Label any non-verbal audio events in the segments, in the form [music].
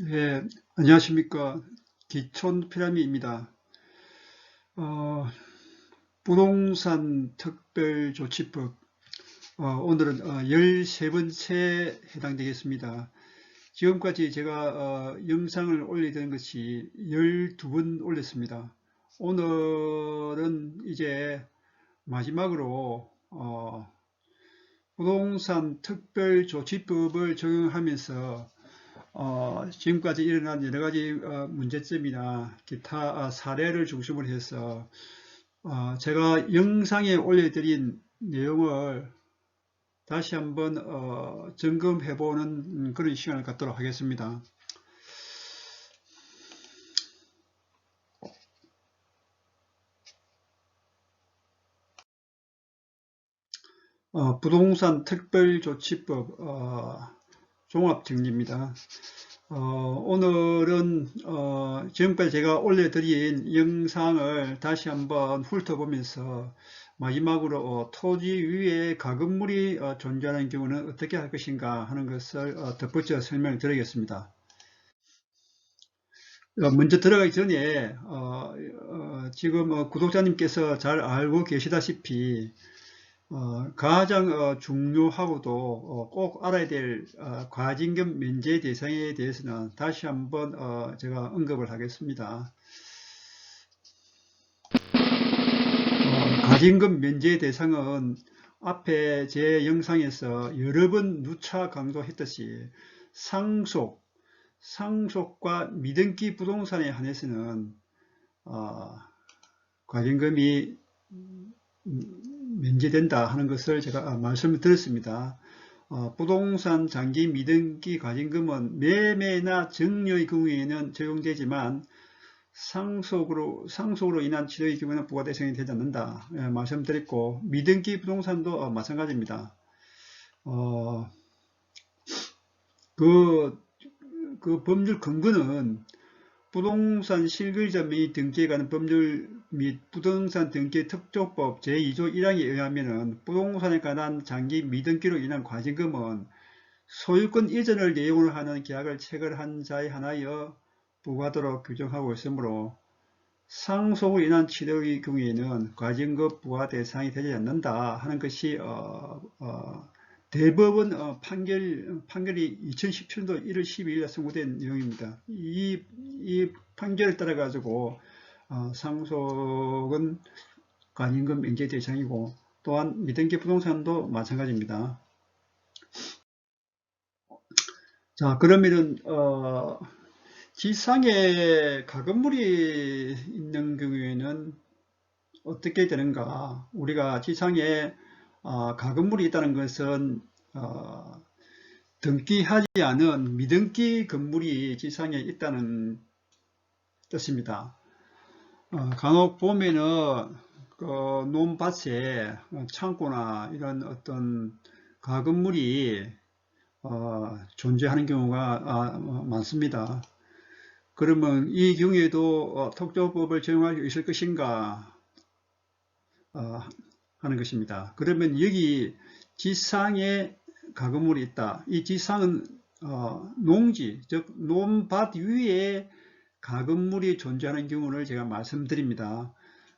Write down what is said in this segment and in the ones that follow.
네, 안녕하십니까. 기촌 피라미입니다. 어, 부동산 특별조치법. 어, 오늘은 어, 13번째 해당되겠습니다. 지금까지 제가 어, 영상을 올리던 것이 12번 올렸습니다. 오늘은 이제 마지막으로 어, 부동산 특별조치법을 적용하면서 어, 지금까지 일어난 여러 가지 어, 문제점이나 기타 어, 사례를 중심으로 해서 어, 제가 영상에 올려드린 내용을 다시 한번 어, 점검해 보는 그런 시간을 갖도록 하겠습니다. 어, 부동산 특별조치법 어, 종합정리입니다. 어, 오늘은 어, 지금까지 제가 올려드린 영상을 다시 한번 훑어보면서 마지막으로 어, 토지 위에 가건물이 어, 존재하는 경우는 어떻게 할 것인가 하는 것을 어, 덧붙여 설명을 드리겠습니다. 어, 먼저 들어가기 전에 어, 지금 구독자님께서 잘 알고 계시다시피 어, 가장 어, 중요하고도 어, 꼭 알아야 될 어, 과징금 면제 대상에 대해서는 다시 한번 어, 제가 언급을 하겠습니다. 어, 과징금 면제 대상은 앞에 제 영상에서 여러 번 누차 강조했듯이 상속, 상속과 미등기 부동산에 한해서는 어, 과징금이 면제된다 하는 것을 제가 말씀을 드렸습니다. 어, 부동산 장기 미등기 과징금은 매매나 정려의 경우에는 적용되지만 상속으로 상속으로 인한 치료의 경우는 부과 대상이 되지 않는다 예, 말씀드렸고 미등기 부동산도 어, 마찬가지입니다. 어, 그, 그 법률 근거는 부동산 및 등기에 관한 법률 및 부동산 등기 특조법 제2조 1항에 의하면 부동산에 관한 장기 미등기로 인한 과징금은 소유권 이전을 내용으로 하는 계약을 체결한 자에 한하여 부과하도록 규정하고 있으므로 상속으로 인한 치료의 경우에는 과징금 부과 대상이 되지 않는다 하는 것이 어, 어, 대법원 어, 판결, 판결이 2017년도 1월 12일에 선고된 내용입니다. 이, 이 판결을 따라 가지고 어, 상속은 관임금 면제 대상이고 또한 미등기 부동산도 마찬가지입니다. 자 그러면은 어, 지상에 가건물이 있는 경우에는 어떻게 되는가 우리가 지상에 어, 가건물이 있다는 것은 어, 등기하지 않은 미등기 건물이 지상에 있다는 뜻입니다. 어, 간혹 보면은 그 논밭에 창고나 이런 어떤 가건물이 어, 존재하는 경우가 아, 많습니다. 그러면 이 경우에도 어, 특조법을 적용할 수 있을 것인가 어, 하는 것입니다. 그러면 여기 지상에 가건물이 있다. 이 지상은 어, 농지, 즉 논밭 위에 가건물이 존재하는 경우를 제가 말씀드립니다.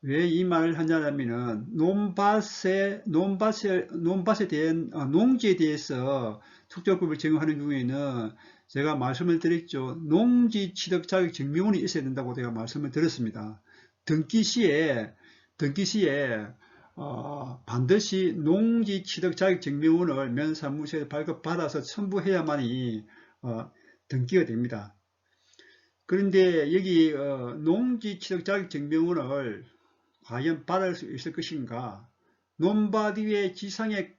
왜 이 말을 하냐면은 논밭에 논밭에 논밭에 대한 어, 농지에 대해서 특조법을 적용하는 경우에는 제가 말씀을 드렸죠. 농지 취득 자격 증명원이 있어야 된다고 제가 말씀을 드렸습니다. 등기 시에 등기 시에 어, 반드시 농지 취득 자격 증명원을 면사무소에 발급받아서 첨부해야만이 어, 등기가 됩니다. 그런데 여기 어, 농지 취득 자격 증명원을 과연 받을 수 있을 것인가? 논밭 위에 지상에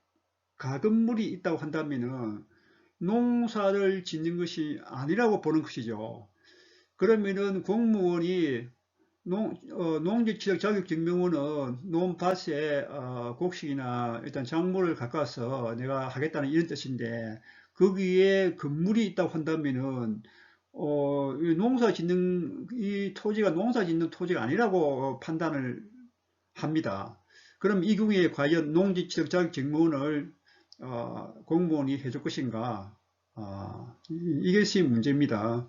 가건물이 있다고 한다면 농사를 짓는 것이 아니라고 보는 것이죠. 그러면은 공무원이 농, 어, 농지취득 자격증명원은 논밭에 어, 곡식이나 일단 작물을 가까워서 내가 하겠다는 이런 뜻인데 거기에 건물이 있다고 한다면은 어, 농사 짓는 이 토지가 농사 짓는 토지가 아니라고 판단을 합니다. 그럼 이 경우에 과연 농지취득 자격 증명원을 어, 공무원이 해줄 것인가? 아, 이- 이것이 문제입니다.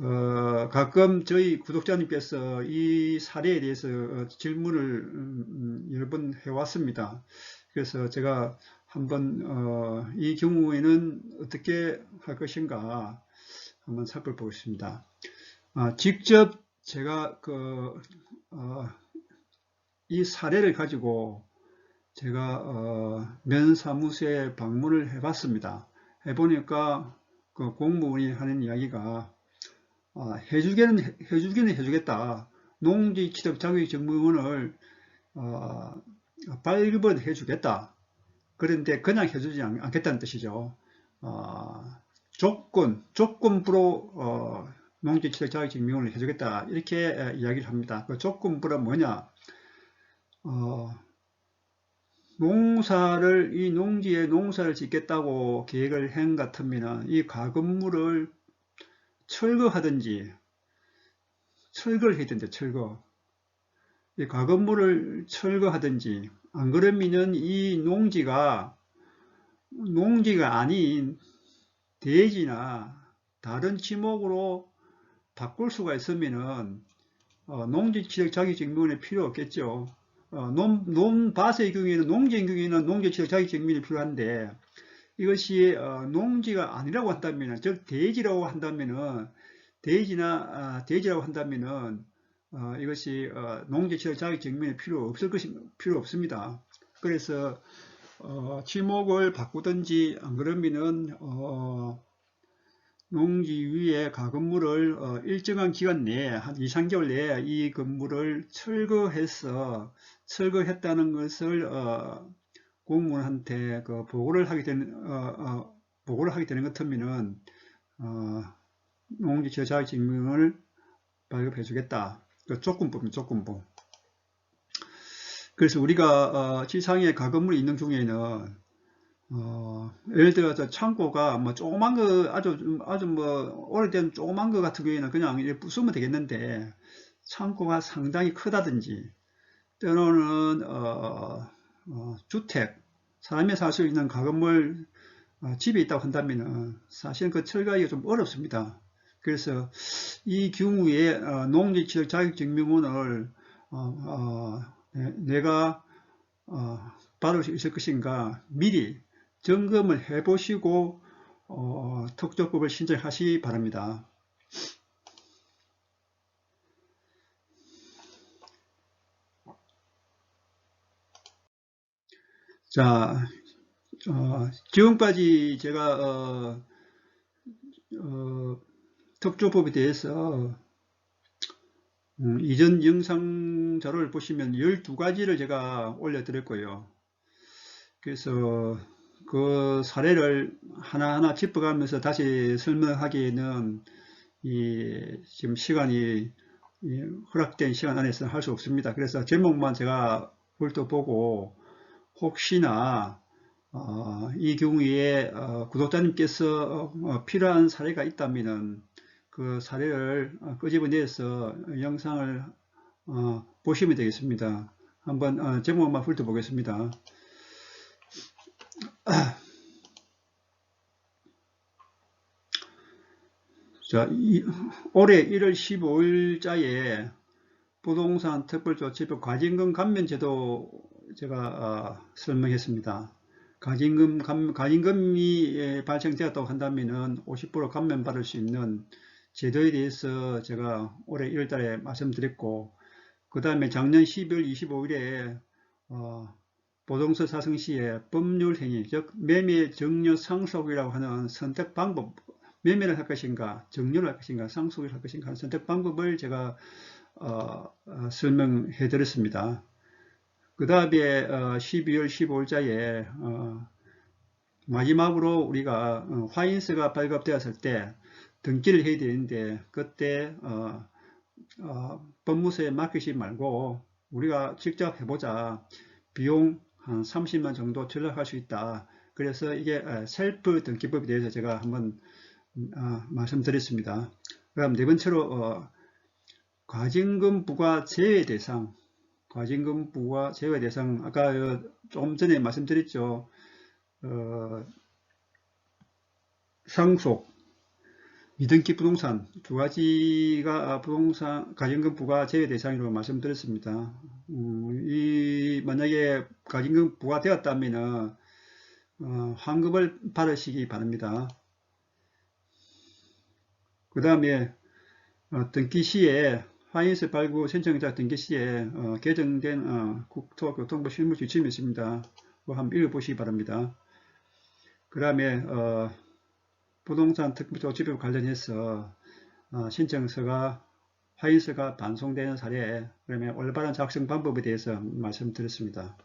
어, 가끔 저희 구독자님께서 이 사례에 대해서 어, 질문을 음, 음, 여러 번 해왔습니다. 그래서 제가 한번 어, 이 경우에는 어떻게 할 것인가 한번 살펴보겠습니다. 아, 직접 제가 그, 어, 이 사례를 가지고 제가 어, 면사무소에 방문을 해봤습니다. 해보니까 그 공무원이 하는 이야기가 아, 해주기는 해- 해주기는 해주겠다. 농지 취득 자격 증명원을 어, 발급을 해주겠다. 그런데 그냥 해주지 않, 않겠다는 뜻이죠. 어, 조건, 조건부로 어, 농지 취득 자격 증명을 해주겠다. 이렇게 에, 이야기를 합니다. 그 조건부가 뭐냐? 어, 농사를 이 농지에 농사를 짓겠다고 계획을 한 같으면 이 가건물을 철거하든지 철거를 해야 된다 철거 이 가건물을 철거하든지 안 그러면은 이 농지가 농지가 아닌 대지나 다른 지목으로 바꿀 수가 있으면은 어, 농지 취득 자격 증명이 필요 없겠죠. 어, 논, 논밭의 경우에는 농지의 경우에는 농지 취득 자격 증명이 필요한데 이것이 어, 농지가 아니라고 한다면은 즉 대지라고 한다면은 대지나 아, 대지라고 한다면은 어, 이것이 어, 농지 취득 자격 증명이 필요 없을 것이 필요 없습니다. 그래서 어, 지목을 바꾸든지 안 그러면은 어, 농지 위에 가건물을 어, 일정한 기간 내에 한 2, 3개월 내에 이 건물을 철거해서 철거했다는 것을 어, 공무원한테 그 보고를 하게 되는 어, 어, 보고를 하게 되는 것 같으면은 어, 농지 저자 증명을 발급해 주겠다. 그 조건부입니다. 조건부. 그래서 우리가 어, 지상에 가건물이 있는 중에는 어, 예를 들어서 창고가 뭐 조그만 거 아주 좀- 아주 뭐 오래된 조그만 거 같은 경우에는 그냥 부수면 되겠는데 창고가 상당히 크다든지 때로는 어, 어, 주택 사람이 살 수 있는 가건물 어, 집에 있다고 한다면 사실은 그 철거하기가 좀 어렵습니다. 그래서 이 경우에 어, 농지취득 자격증명원을 어, 어, 내- 내가 어, 받을 수 있을 것인가 미리 점검을 해 보시고 어, 특조법을 신청하시기 바랍니다. 자, 어, 지금까지 제가 어, 어, 특조법에 대해서 음, 이전 영상 자료를 보시면 12가지를 제가 올려드렸고요. 그래서 그 사례를 하나하나 짚어가면서 다시 설명하기에는 이 지금 시간이 이 허락된 시간 안에서는 할 수 없습니다. 그래서 제목만 제가 훑어보고 혹시나 어, 이 경우에 어, 구독자님께서 어, 필요한 사례가 있다면 그 사례를 어, 끄집어내서 영상을 어, 보시면 되겠습니다. 한번 어, 제목만 훑어보겠습니다. [clears throat] 자, 이, 올해 1월 15일자에 부동산 특별조치법 과징금 감면제도 제가 어, 설명했습니다. 가징금, 감, 가징금이 예, 발생되었다고 한다면 50% 감면받을 수 있는 제도에 대해서 제가 올해 1월 달에 말씀드렸고, 그 다음에 작년 12월 25일에 어, 보동서 사성 시에 법률 행위, 즉 매매 정려 상속이라고 하는 선택 방법, 매매를 할 것인가, 정려를 할 것인가, 상속을 할 것인가 하는 선택 방법을 제가 어, 어, 설명해 드렸습니다. 그 다음에 어, 12월 15일자에 어, 마지막으로 우리가 어, 화인서가 발급되었을 때 등기를 해야 되는데 그때 어, 어, 법무서에 맡기지 말고 우리가 직접 해보자 비용 한 30만 정도 절약할 수 있다. 그래서 이게 어, 셀프 등기법에 대해서 제가 한번 어, 말씀드렸습니다. 그럼 네 번째로 어, 과징금 부과 제외 대상 과징금 부과 제외 대상 아까 어, 좀 전에 말씀드렸죠. 어, 상속, 미등기 부동산 두 가지가 부동산 가진금 부과 제외 대상으로 말씀드렸습니다. 음, 이 만약에 가진금 부과 되었다면 어, 환급을 받으시기 바랍니다. 그 다음에 어, 등기 시에 화인세 발부 신청자 등기 시에 어, 개정된 어, 국토교통부 실무 지침이 있습니다. 뭐 한번 읽어보시기 바랍니다. 그 다음에 어, 부동산 특별 지표 관련해서 어, 신청서가 화인서가 반송되는 사례 그러면 올바른 작성 방법에 대해서 말씀드렸습니다.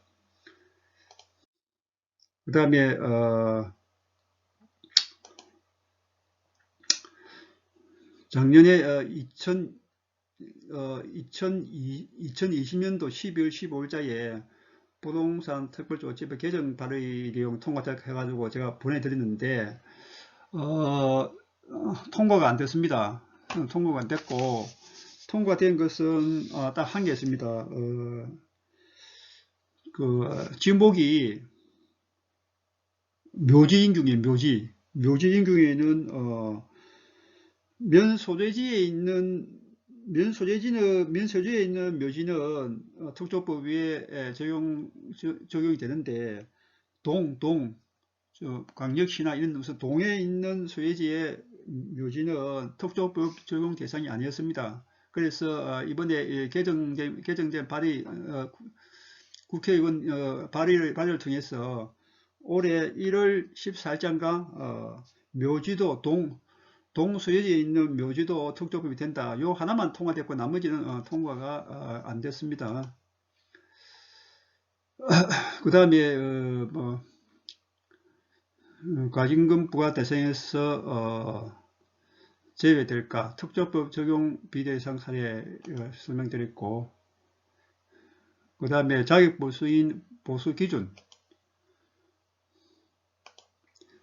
그 다음에 어, 작년에 어, 2000, 어, 2020, 2020년도 12월 15일자에 부동산 특별조치법 개정 발의 내용 통과해가지고 제가 보내드렸는데 어, 통과가 안 됐습니다. 통과가 안 됐고 통과된 것은 어, 딱한 개 있습니다. 어, 그 지목이 묘지인경이에요. 묘지. 묘지인경에는 어, 면소재지에 있는 면소재지는 면소재에 있는 묘지는 어, 특조법 위에 적용 적용이 되는데 동, 동, 광역시나 이런 무슨 동에 있는 소유지의 묘지는 특조법 적용 대상이 아니었습니다. 그래서 어, 이번에 개정된, 개정된 발의 어, 국회의원 발의를, 발의를 통해서 올해 1월 14일장가 묘지도 동, 동소유지에 있는 묘지도 특조법이 된다. 요 하나만 통과됐고 나머지는 통과가 안 됐습니다. [clears throat] 그 다음에 뭐 음, 과징금 부과 대상에서 어, 제외될까? 특조법 적용 비대상 사례 설명드렸고 그 다음에 자격보수인 보수 기준.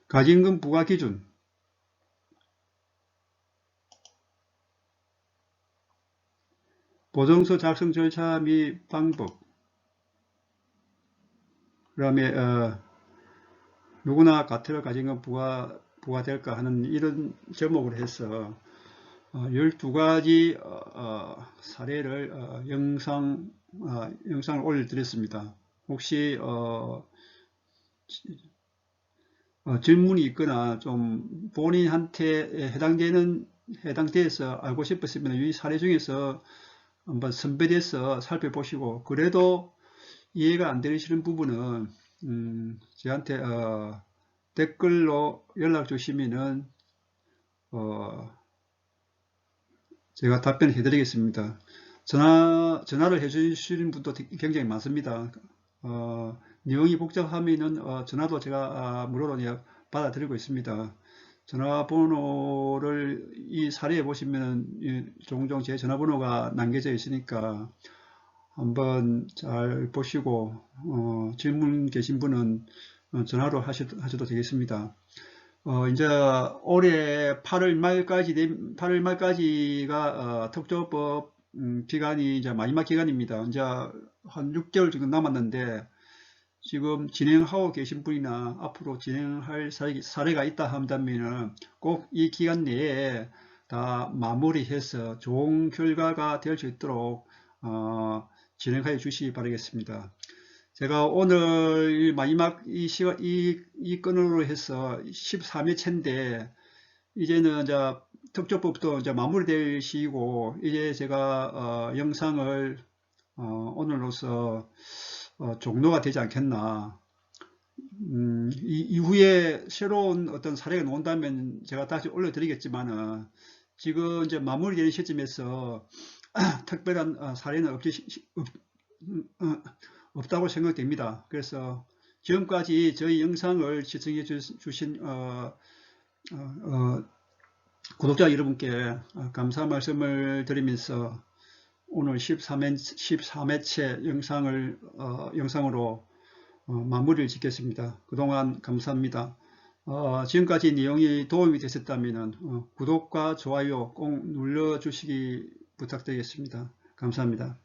가징금 부과 기준. 보정서 작성 절차 및 방법. 그 다음에 어, 누구나 가태를 가진 건 부가, 부가 될까 하는 이런 제목을 해서 어, 12가지 어, 어, 사례를 어, 영상, 어, 영상을 올려드렸습니다. 혹시 어, 질문이 있거나 좀 본인한테 해당되는 해당돼서 알고 싶으시면 이 사례 중에서 한번 선별해서 살펴보시고 그래도 이해가 안 되시는 부분은 음, 저한테 어, 댓글로 연락 주시면은 어, 제가 답변 해드리겠습니다. 전화, 전화를 해주시는 분도 굉장히 많습니다. 어, 내용이 복잡하면은 어, 전화도 제가 아, 무료로 받아드리고 있습니다. 전화번호를 이 사례에 보시면 종종 제 전화번호가 남겨져 있으니까 한번 잘 보시고 어, 질문 계신 분은 어, 전화로 하셔도, 되겠습니다. 어, 이제 올해 8월 말까지 8월 말까지가 어, 특조법 음, 기간이 이제 마지막 기간입니다. 이제 한 6개월 정도 남았는데 지금 진행하고 계신 분이나 앞으로 진행할 사례 가 있다 한다면 꼭 이 기간 내에 다 마무리해서 좋은 결과가 될 수 있도록 어, 진행하여 주시기 바라겠습니다. 제가 오늘 마지막 이 시간, 이, 이 건으로 해서 13회차인데, 이제는 이제 특조법도 이제 마무리될 시이고, 이제 제가, 어, 영상을, 어, 오늘로서, 어, 종료가 되지 않겠나. 음, 이, 이후에 새로운 어떤 사례가 나온다면 제가 다시 올려드리겠지만은, 지금 이제 마무리되는 시점에서 [clears throat] 특별한 어, 사례는 없지, 없, 어, 없다고 생각됩니다. 그래서 지금까지 저희 영상을 시청해 주신 어, 어, 어, 구독자 여러분께 감사 말씀을 드리면서 오늘 13회, 13회째 영상을 어, 영상으로 어, 마무리를 짓겠습니다. 그동안 감사합니다. 어, 지금까지 내용이 도움이 되셨다면 구독과 좋아요 꼭 눌러주시기 부탁드리겠습니다. 감사합니다.